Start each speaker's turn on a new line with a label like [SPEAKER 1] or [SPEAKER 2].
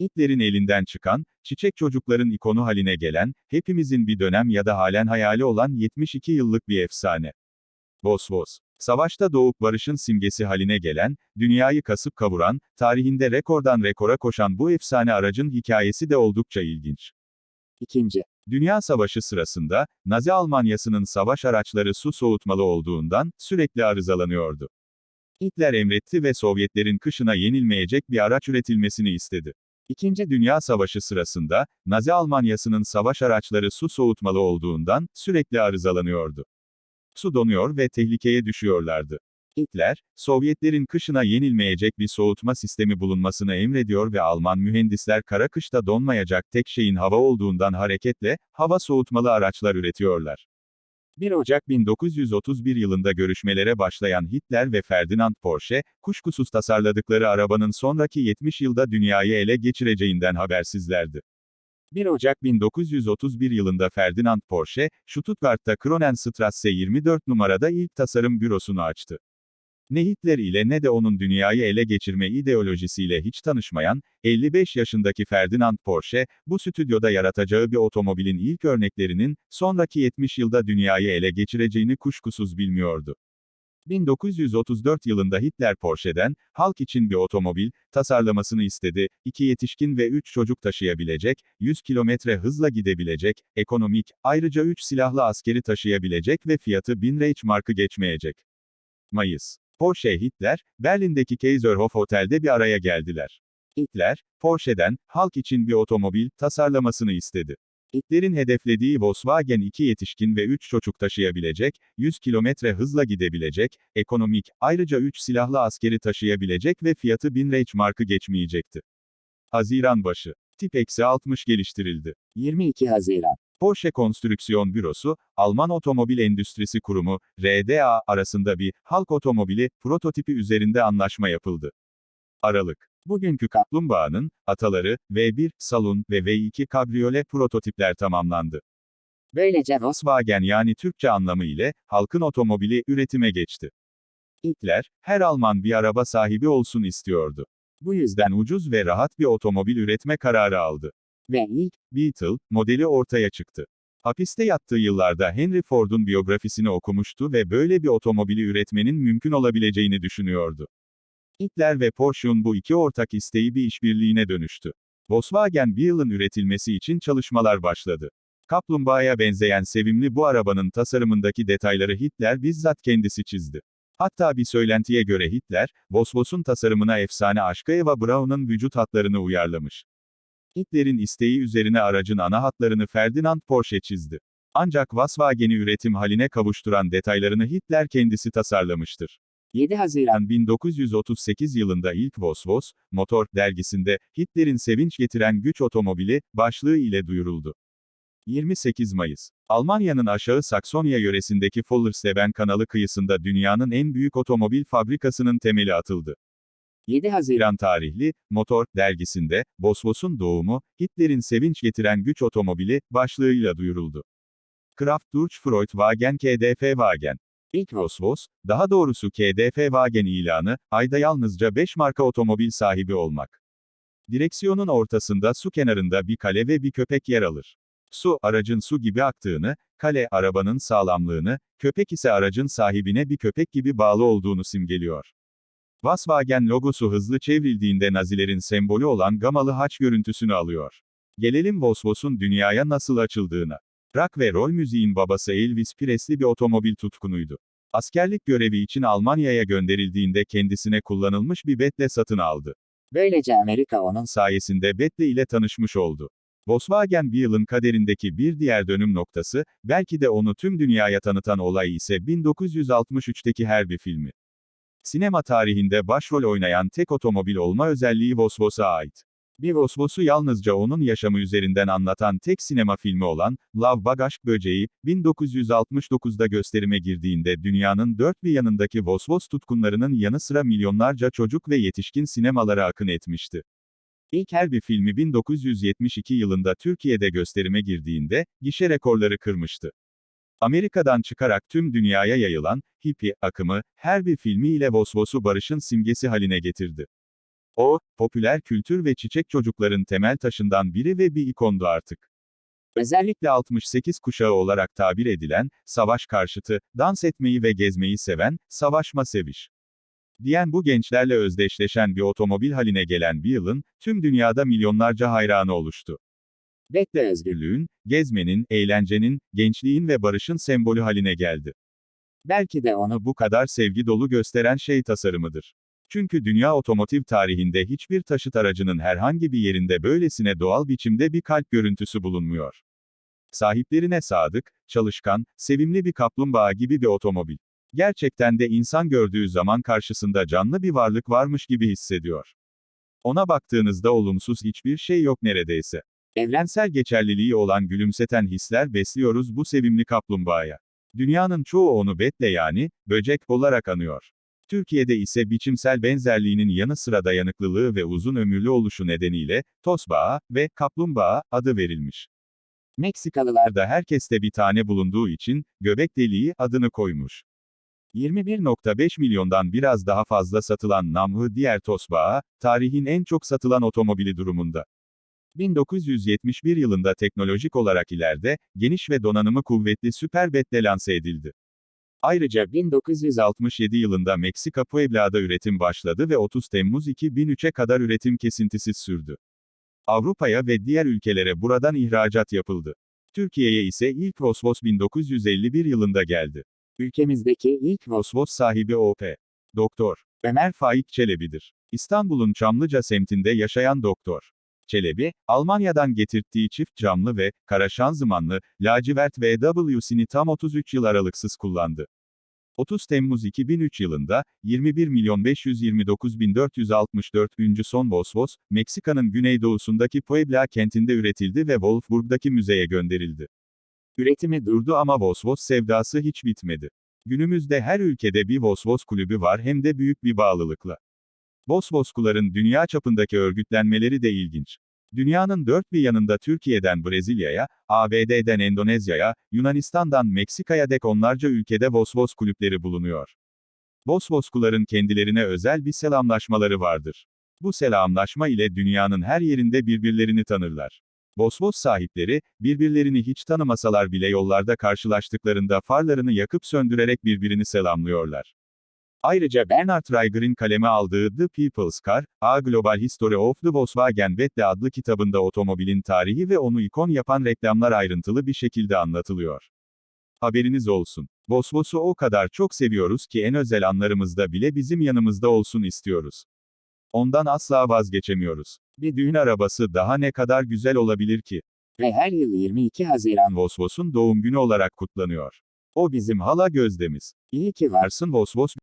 [SPEAKER 1] Hitler'in elinden çıkan, çiçek çocukların ikonu haline gelen, hepimizin bir dönem ya da halen hayali olan 72 yıllık bir efsane. Vosvos. Savaşta doğup barışın simgesi haline gelen, dünyayı kasıp kavuran, tarihinde rekordan rekora koşan bu efsane aracın hikayesi de oldukça ilginç.
[SPEAKER 2] İkinci.
[SPEAKER 1] Dünya Savaşı sırasında, Nazi Almanyası'nın savaş araçları su soğutmalı olduğundan, sürekli arızalanıyordu. Hitler emretti ve Sovyetlerin kışına yenilmeyecek bir araç üretilmesini istedi. İkinci Dünya Savaşı sırasında, Nazi Almanyası'nın savaş araçları su soğutmalı olduğundan, sürekli arızalanıyordu. Su donuyor ve tehlikeye düşüyorlardı. Hitler, Sovyetlerin kışına yenilmeyecek bir soğutma sistemi bulunmasını emrediyor ve Alman mühendisler kara kışta donmayacak tek şeyin hava olduğundan hareketle, hava soğutmalı araçlar üretiyorlar. 1 Ocak 1931 yılında görüşmelere başlayan Hitler ve Ferdinand Porsche, kuşkusuz tasarladıkları arabanın sonraki 70 yılda dünyayı ele geçireceğinden habersizlerdi. 1 Ocak 1931 yılında Ferdinand Porsche, Stuttgart'ta Kronenstrasse 24 numarada ilk tasarım bürosunu açtı. Ne Hitler ile ne de onun dünyayı ele geçirme ideolojisiyle hiç tanışmayan, 55 yaşındaki Ferdinand Porsche, bu stüdyoda yaratacağı bir otomobilin ilk örneklerinin, sonraki 70 yılda dünyayı ele geçireceğini kuşkusuz bilmiyordu. 1934 yılında Hitler Porsche'den, halk için bir otomobil, tasarlamasını istedi, iki yetişkin ve üç çocuk taşıyabilecek, 100 kilometre hızla gidebilecek, ekonomik, ayrıca 3 silahlı askeri taşıyabilecek ve fiyatı 1000 Reichsmark'ı geçmeyecek. Mayıs. Porsche Hitler, Berlin'deki Kaiserhof Otel'de bir araya geldiler. Hitler, Porsche'den, halk için bir otomobil, tasarlamasını istedi. Hitler'in hedeflediği Volkswagen iki yetişkin ve 3 çocuk taşıyabilecek, 100 kilometre hızla gidebilecek, ekonomik, ayrıca 3 silahlı askeri taşıyabilecek ve fiyatı 1000 Reichsmark'ı geçmeyecekti. Haziran başı. Tip eksi 60 geliştirildi.
[SPEAKER 2] 22 Haziran.
[SPEAKER 1] Porsche Konstrüksiyon Bürosu, Alman Otomobil Endüstrisi Kurumu, RDA, arasında bir, halk otomobili, prototipi üzerinde anlaşma yapıldı. Aralık. Bugünkü kaplumbağanın, ataları, V1, salon ve V2 kabriyole prototipler tamamlandı.
[SPEAKER 2] Böylece
[SPEAKER 1] Volkswagen yani Türkçe anlamı ile, halkın otomobili, üretime geçti. Hitler, her Alman bir araba sahibi olsun istiyordu. Bu yüzden ucuz ve rahat bir otomobil üretme kararı aldı.
[SPEAKER 2] Ve ilk,
[SPEAKER 1] Beetle, modeli ortaya çıktı. Hapiste yattığı yıllarda Henry Ford'un biyografisini okumuştu ve böyle bir otomobili üretmenin mümkün olabileceğini düşünüyordu. Hitler ve Porsche'un bu iki ortak isteği bir işbirliğine dönüştü. Volkswagen Beetle'ın üretilmesi için çalışmalar başladı. Kaplumbağaya benzeyen sevimli bu arabanın tasarımındaki detayları Hitler bizzat kendisi çizdi. Hatta bir söylentiye göre Hitler, Vosvos'un tasarımına efsane aşkı Eva Braun'un vücut hatlarını uyarlamış. Hitler'in isteği üzerine aracın ana hatlarını Ferdinand Porsche çizdi. Ancak Volkswagen'i üretim haline kavuşturan detaylarını Hitler kendisi tasarlamıştır.
[SPEAKER 2] 7 Haziran.
[SPEAKER 1] 1938 yılında ilk Vosvos, Motor, dergisinde, Hitler'in sevinç getiren güç otomobili, başlığı ile duyuruldu. 28 Mayıs. Almanya'nın aşağı Saksonya yöresindeki Fullersleben kanalı kıyısında dünyanın en büyük otomobil fabrikasının temeli atıldı.
[SPEAKER 2] 7 Haziran.
[SPEAKER 1] İran tarihli, Motor, dergisinde, Vosvos'un doğumu, Hitler'in sevinç getiren güç otomobili, başlığıyla duyuruldu. Kraft Durch Freud Wagen KDF Wagen. İlk Vosvos, daha doğrusu KDF Wagen ilanı, ayda yalnızca 5 marka otomobil sahibi olmak. Direksiyonun ortasında su kenarında bir kale ve bir köpek yer alır. Su, aracın su gibi aktığını, kale, arabanın sağlamlığını, köpek ise aracın sahibine bir köpek gibi bağlı olduğunu simgeliyor. Volkswagen logosu hızlı çevrildiğinde Nazilerin sembolü olan gamalı haç görüntüsünü alıyor. Gelelim Vosvos'un dünyaya nasıl açıldığına. Rock ve rol müziğin babası Elvis Presley bir otomobil tutkunuydu. Askerlik görevi için Almanya'ya gönderildiğinde kendisine kullanılmış bir Bentley satın aldı.
[SPEAKER 2] Böylece Amerika onun
[SPEAKER 1] Sayesinde Bentley ile tanışmış oldu. Volkswagen Beetle'ın kaderindeki bir diğer dönüm noktası, belki de onu tüm dünyaya tanıtan olay ise 1963'teki Herbie filmi. Sinema tarihinde başrol oynayan tek otomobil olma özelliği Vosvos'a ait. Bir Vosvos'u yalnızca onun yaşamı üzerinden anlatan tek sinema filmi olan, Love Bagaj Böceği, 1969'da gösterime girdiğinde dünyanın dört bir yanındaki Vosvos tutkunlarının yanı sıra milyonlarca çocuk ve yetişkin sinemalara akın etmişti. İlk Herbie filmi 1972 yılında Türkiye'de gösterime girdiğinde, gişe rekorları kırmıştı. Amerika'dan çıkarak tüm dünyaya yayılan, hippie akımı, Herbie filmi ile Vosvos'u barışın simgesi haline getirdi. O, popüler kültür ve çiçek çocukların temel taşından biri ve bir ikondu artık. Özellikle 68 kuşağı olarak tabir edilen, savaş karşıtı, dans etmeyi ve gezmeyi seven, savaşma seviş. Diyen bu gençlerle özdeşleşen bir otomobil haline gelen bir yılın, tüm dünyada milyonlarca hayranı oluştu.
[SPEAKER 2] Bekle özgür.
[SPEAKER 1] Özgürlüğün, gezmenin, eğlencenin, gençliğin ve barışın sembolü haline geldi.
[SPEAKER 2] Belki de onu
[SPEAKER 1] Bu kadar sevgi dolu gösteren şey tasarımıdır. Çünkü dünya otomotiv tarihinde hiçbir taşıt aracının herhangi bir yerinde böylesine doğal biçimde bir kalp görüntüsü bulunmuyor. Sahiplerine sadık, çalışkan, sevimli bir kaplumbağa gibi bir otomobil. Gerçekten de insan gördüğü zaman karşısında canlı bir varlık varmış gibi hissediyor. Ona baktığınızda olumsuz hiçbir şey yok neredeyse. Evrensel geçerliliği olan gülümseten hisler besliyoruz bu sevimli kaplumbağaya. Dünyanın çoğu onu betle yani, böcek olarak anıyor. Türkiye'de ise biçimsel benzerliğinin yanı sıra dayanıklılığı ve uzun ömürlü oluşu nedeniyle, tosbağa ve kaplumbağa adı verilmiş.
[SPEAKER 2] Meksikalılar
[SPEAKER 1] Da herkeste bir tane bulunduğu için, göbek deliği adını koymuş. 21.5 milyondan biraz daha fazla satılan namhı diğer tosbağa, tarihin en çok satılan otomobili durumunda. 1971 yılında teknolojik olarak ileride, geniş ve donanımı kuvvetli Superbet'le lanse edildi. Ayrıca 1967 yılında Meksika Puebla'da üretim başladı ve 30 Temmuz 2003'e kadar üretim kesintisiz sürdü. Avrupa'ya ve diğer ülkelere buradan ihracat yapıldı. Türkiye'ye ise ilk Vosvos 1951 yılında geldi.
[SPEAKER 2] ülkemizdeki ilk
[SPEAKER 1] Vosvos sahibi O.P. Doktor Ömer Faik Çelebi'dir. İstanbul'un Çamlıca semtinde yaşayan doktor. Çelebi, Almanya'dan getirttiği çift camlı ve kara şanzımanlı lacivert VW'sini tam 33 yıl aralıksız kullandı. 30 Temmuz 2003 yılında 21 milyon 529 bin 464 üncü son Vosvos, Meksika'nın güneydoğusundaki Puebla kentinde üretildi ve Wolfsburg'daki müzeye gönderildi.
[SPEAKER 2] üretimi dur
[SPEAKER 1] Durdu ama Vosvos sevdası hiç bitmedi. Günümüzde her ülkede bir Vosvos kulübü var hem de büyük bir bağlılıkla. Vosvoskuların dünya çapındaki örgütlenmeleri de ilginç. Dünyanın dört bir yanında Türkiye'den Brezilya'ya, ABD'den Endonezya'ya, Yunanistan'dan Meksika'ya dek onlarca ülkede Vosvos kulüpleri bulunuyor. Vosvoskuların kendilerine özel bir selamlaşmaları vardır. Bu selamlaşma ile dünyanın her yerinde birbirlerini tanırlar. Vosvos sahipleri, birbirlerini hiç tanımasalar bile yollarda karşılaştıklarında farlarını yakıp söndürerek birbirini selamlıyorlar. Ayrıca Bernard Reiger'in kaleme aldığı The People's Car, A Global History of the Volkswagen Beetle adlı kitabında otomobilin tarihi ve onu ikon yapan reklamlar ayrıntılı bir şekilde anlatılıyor. Haberiniz olsun. Vosvos'u o kadar çok seviyoruz ki en özel anlarımızda bile bizim yanımızda olsun istiyoruz. Ondan asla vazgeçemiyoruz. Bir düğün arabası daha ne kadar güzel olabilir ki?
[SPEAKER 2] ve her yıl 22 Haziran
[SPEAKER 1] Vosvos'un doğum günü olarak kutlanıyor. O bizim hala gözdemiz.
[SPEAKER 2] iyi ki var.
[SPEAKER 1] Varsın Vosvos,